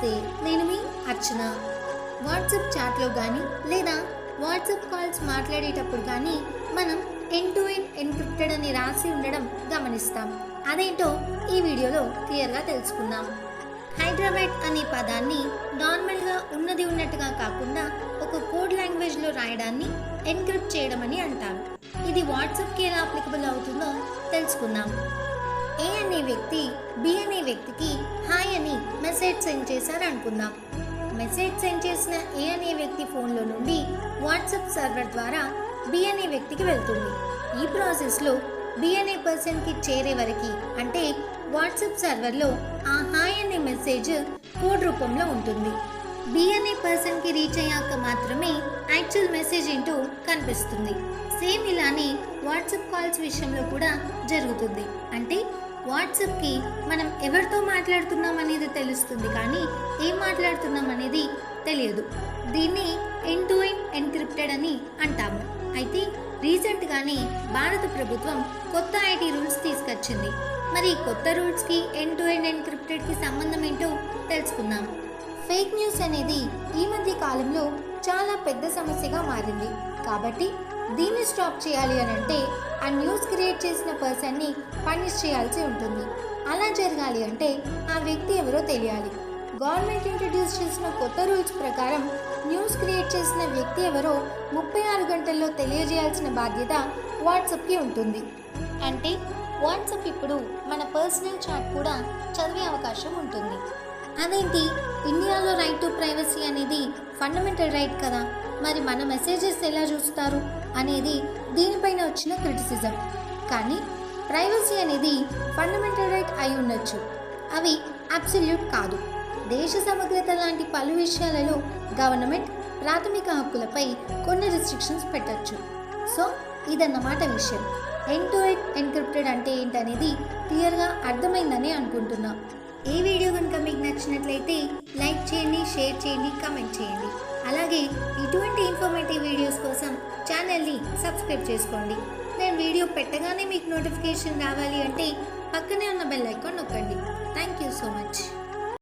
నమస్తే నేను మీ అర్చన. వాట్సాప్ చాట్లో కానీ లేదా వాట్సాప్ కాల్స్ మాట్లాడేటప్పుడు కానీ మనం ఎన్ టు ఎన్ ఎన్క్రిప్టెడ్ అని రాసి ఉండడం గమనిస్తాం. అదేంటో ఈ వీడియోలో క్లియర్గా తెలుసుకుందాం. హైదరాబాద్ అనే పదాన్ని నార్మల్గా ఉన్నది ఉన్నట్టుగా కాకుండా ఒక కోడ్ లాంగ్వేజ్లో రాయడాన్ని ఎన్క్రిప్ట్ చేయడం అని అంటారు. ఇది వాట్సాప్కి ఎలా అప్లికబుల్ అవుతుందో తెలుసుకుందాం. ఏ అనే వ్యక్తి బి అనే వ్యక్తికి హాయ్ అని మెసేజ్ సెండ్ చేశారు అనుకుందాం మెసేజ్ సెండ్ చేసిన ఏ అనే వ్యక్తి ఫోన్లో నుండి వాట్సాప్ సర్వర్ ద్వారా బి అనే వ్యక్తికి వెళ్తుంది. ఈ ప్రాసెస్లో బి అనే పర్సన్కి చేరే వరకు అంటే వాట్సాప్ సర్వర్లో ఆ హాయ్ అనే మెసేజ్ కోడ్ రూపంలో ఉంటుంది. బి అనే పర్సన్కి రీచ్ అయ్యాక మాత్రమే యాక్చువల్ మెసేజ్ ఏంటో కనిపిస్తుంది. సేమ్ ఇలానే వాట్సాప్ కాల్స్ విషయంలో కూడా జరుగుతుంది. అంటే వాట్సాప్కి మనం ఎవరితో మాట్లాడుతున్నాం అనేది తెలుస్తుంది కానీ ఏం మాట్లాడుతున్నాం అనేది తెలియదు. దీన్ని ఎన్ టు ఎన్ ఎన్క్రిప్టెడ్ అని అంటాము. అయితే రీసెంట్గానే భారత ప్రభుత్వం కొత్త ఐటీ రూల్స్ తీసుకొచ్చింది. మరి కొత్త రూల్స్కి ఎన్ టు ఎన్ ఎన్క్రిప్టెడ్కి సంబంధం ఏంటో తెలుసుకుందాం. ఫేక్ న్యూస్ అనేది ఈ మధ్య కాలంలో చాలా పెద్ద సమస్యగా మారింది. కాబట్టి దీన్ని స్టాప్ చేయాలి అని అంటే ఆ న్యూస్ క్రియేట్ చేసిన పర్సన్ని పనిష్ చేయాల్సి ఉంటుంది. అలా జరగాలి అంటే ఆ వ్యక్తి ఎవరో తెలియాలి. గవర్నమెంట్ ఇంట్రడ్యూస్ చేసిన కొత్త రూల్స్ ప్రకారం న్యూస్ క్రియేట్ చేసిన వ్యక్తి ఎవరో ముప్పై ఆరు గంటల్లో తెలియజేయాల్సిన బాధ్యత వాట్సాప్కి ఉంటుంది. అంటే వాట్సాప్ ఇప్పుడు మన పర్సనల్ చాట్ కూడా చదివే అవకాశం ఉంటుంది. అదేంటి? ఇండియాలో రైట్ టు ప్రైవసీ అనేది ఫండమెంటల్ రైట్ కదా. మరి మన మెసేజెస్ ఎలా చూస్తారు? అనేది దీనిపైన వచ్చిన క్రిటిసిజం. కానీ ప్రైవసీ అనేది ఫండమెంటల్ రైట్ అయి ఉండొచ్చు. అవి అబ్సల్యూట్ కాదు. దేశ సమగ్రత లాంటి పలు విషయాలలో గవర్నమెంట్ ప్రాథమిక హక్కులపై కొన్ని రిస్ట్రిక్షన్స్ పెట్టచ్చు. సో ఇదన్నమాట విషయం. ఎన్ టు ఎయిట్ ఎన్క్రిప్టెడ్ అంటే ఏంటనేది క్లియర్గా అర్థమైందని అనుకుంటున్నా. ఈ వీడియో కనుక మీకు నచ్చినట్లయితే లైక్ చేయండి షేర్ చేయండి కమెంట్ చేయండి. అలాగే ఇటువంటి ఇన్ఫర్మేటివ్ వీడియోస్ కోసం ఛానల్ని సబ్స్క్రైబ్ చేసుకోండి. నేను వీడియో పెట్టగానే మీకు నోటిఫికేషన్ రావాలి అంటే పక్కనే ఉన్న బెల్ ఐకాన్ నొక్కండి. Thank you so much.